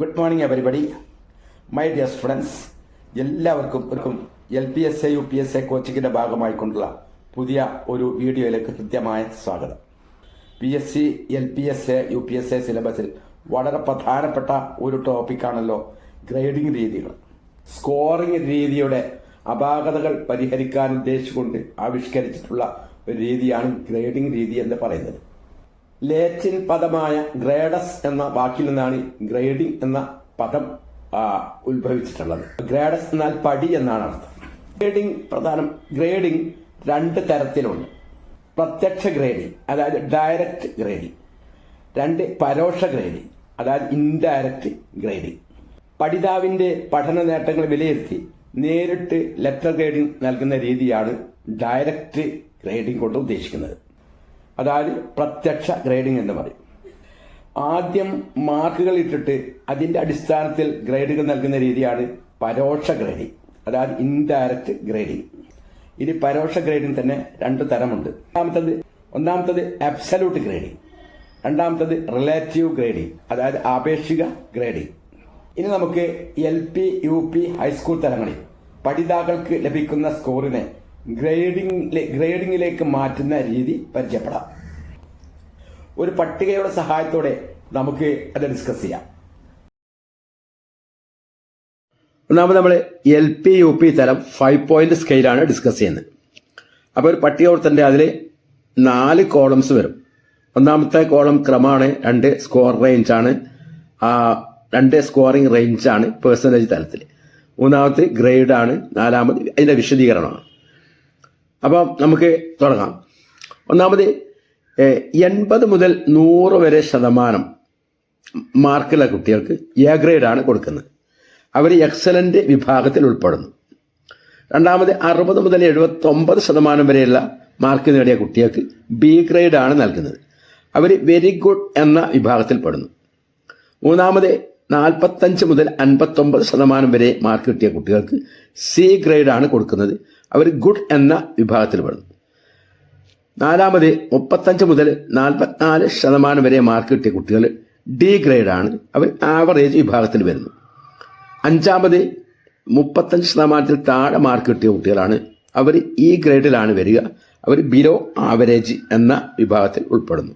Good morning everybody my dear students എല്ലാവർക്കും ഒരുക്കും L P S A U P S A കോച്ചിങ്ങിന്റെ ഭാഗമായിക്കൊണ്ടുള്ള പുതിയ ഒരു വീഡിയോയിലേക്ക് കൃത്യമായ സ്വാഗതം. P S C L P S A U P S A സിലബസിൽ വളരെ പ്രധാനപ്പെട്ട ഒരു ടോപ്പിക്കാണല്ലോ ഗ്രേഡിംഗ് രീതികൾ. സ്കോറിംഗ് രീതിയുടെ അപാകതകൾ പരിഹരിക്കാൻ ഉദ്ദേശിച്ചുകൊണ്ട് ആവിഷ്കരിച്ചിട്ടുള്ള ഒരു രീതിയാണ് ഗ്രേഡിംഗ് രീതി എന്ന് പറയുന്നത്. ലേറ്റിൻ പദമായ ഗ്രേഡസ് എന്ന വാക്കിൽ നിന്നാണ് ഗ്രേഡിംഗ് എന്ന പദം ഉത്ഭവിച്ചിട്ടുള്ളത്. ഗ്രേഡസ് എന്നാൽ പടി എന്നാണ് അർത്ഥം. ഗ്രേഡിംഗ് പ്രധാനം ഗ്രേഡിംഗ് രണ്ട് തരത്തിലുണ്ട്. പ്രത്യക്ഷ ഗ്രേഡിംഗ് അതായത് ഡയറക്റ്റ് ഗ്രേഡിംഗ്. രണ്ട് പരോക്ഷ ഗ്രേഡിംഗ് അതായത് ഇൻഡയറക്റ്റ് ഗ്രേഡിംഗ്. പഠിതാവിന്റെ പഠന നേട്ടങ്ങൾ വിലയിരുത്തി നേരിട്ട് ലെറ്റർ ഗ്രേഡിംഗ് നൽകുന്ന രീതിയാണ് ഡയറക്റ്റ് ഗ്രേഡിംഗ് കൊണ്ട് ഉദ്ദേശിക്കുന്നത്. അതായത് പ്രത്യക്ഷ ഗ്രേഡിംഗ് എന്ന് പറയും. ആദ്യം മാർക്കുകൾ ഇട്ടിട്ട് അതിന്റെ അടിസ്ഥാനത്തിൽ ഗ്രേഡുകൾ നൽകുന്ന രീതിയാണ് പരോക്ഷ ഗ്രേഡിംഗ് അതായത് ഇൻഡയറക്റ്റ് ഗ്രേഡിംഗ് ഇനി പരോക്ഷ ഗ്രേഡിംഗ് തന്നെ രണ്ട് തരമുണ്ട്. ഒന്നാമത്തത് ഒന്നാമത്തത് അബ്സല്യൂട്ട് ഗ്രേഡിംഗ് രണ്ടാമത്തത് റിലേറ്റീവ് ഗ്രേഡിംഗ് അതായത് ആപേക്ഷിക ഗ്രേഡിംഗ് ഇനി നമുക്ക് L P U P high school തലങ്ങളിൽ പഠിതാക്കൾക്ക് ലഭിക്കുന്ന സ്കോറിനെ ഗ്രേഡിംഗ് ഗ്രേഡിംഗിലേക്ക് മാറ്റുന്ന രീതി പരിചയപ്പെടാം. ഒരു പട്ടികയുടെ സഹായത്തോടെ നമുക്ക് അത് ഡിസ്കസ് ചെയ്യാം. ഒന്നാമത് നമ്മൾ എൽ പി യു പി തരം ഫൈവ് പോയിന്റ് സ്കെയിലാണ് ഡിസ്കസ് ചെയ്യുന്നത്. അപ്പോൾ ഒരു പട്ടിക കൊടുത്തിട്ടുണ്ട് അതിൽ നാല് കോളംസ് വരും. ഒന്നാമത്തെ കോളം ക്രമമാണ് രണ്ട് സ്കോർ റേഞ്ച് ആണ്. ആ രണ്ട് സ്കോറിംഗ് റേഞ്ച് ആണ് പേഴ്സന്റേജ് തലത്തിൽ മൂന്നാമത്തെ ഗ്രേഡ് ആണ്. നാലാമത് അതിന്റെ വിശദീകരണമാണ്. അപ്പം നമുക്ക് തുടങ്ങാം. ഒന്നാമത് എൺപത് മുതൽ നൂറ് വരെ ശതമാനം മാർക്കുള്ള കുട്ടികൾക്ക് എ ഗ്രേഡാണ് കൊടുക്കുന്നത്. അവർ എക്സലന്റ് വിഭാഗത്തിൽ ഉൾപ്പെടുന്നു. രണ്ടാമത് അറുപത് മുതൽ എഴുപത്തൊമ്പത് ശതമാനം വരെയുള്ള മാർക്ക് നേടിയ കുട്ടികൾക്ക് ബി ഗ്രേഡാണ് നൽകുന്നത്. അവർ വെരി ഗുഡ് എന്ന വിഭാഗത്തിൽ പെടുന്നു. മൂന്നാമത് നാൽപ്പത്തഞ്ച് മുതൽ അൻപത്തൊമ്പത് ശതമാനം വരെ മാർക്ക് കിട്ടിയ കുട്ടികൾക്ക് സി ഗ്രേഡാണ് കൊടുക്കുന്നത്. അവർ ഗുഡ് എന്ന വിഭാഗത്തിൽ പെടുന്നു. നാലാമത് മുപ്പത്തഞ്ച് മുതൽ നാൽപ്പത്തിനാല് ശതമാനം വരെ മാർക്ക് കിട്ടിയ കുട്ടികൾ ഡി ഗ്രേഡാണ് അവർ ആവറേജ് വിഭാഗത്തിൽ വരുന്നു. അഞ്ചാമത് മുപ്പത്തഞ്ച് ശതമാനത്തിൽ താഴെ മാർക്ക് കിട്ടിയ കുട്ടികളാണ്. അവർ ഇ ഗ്രേഡിലാണ് വരിക. അവർ ബിലോ ആവറേജ് എന്ന വിഭാഗത്തിൽ ഉൾപ്പെടുന്നു.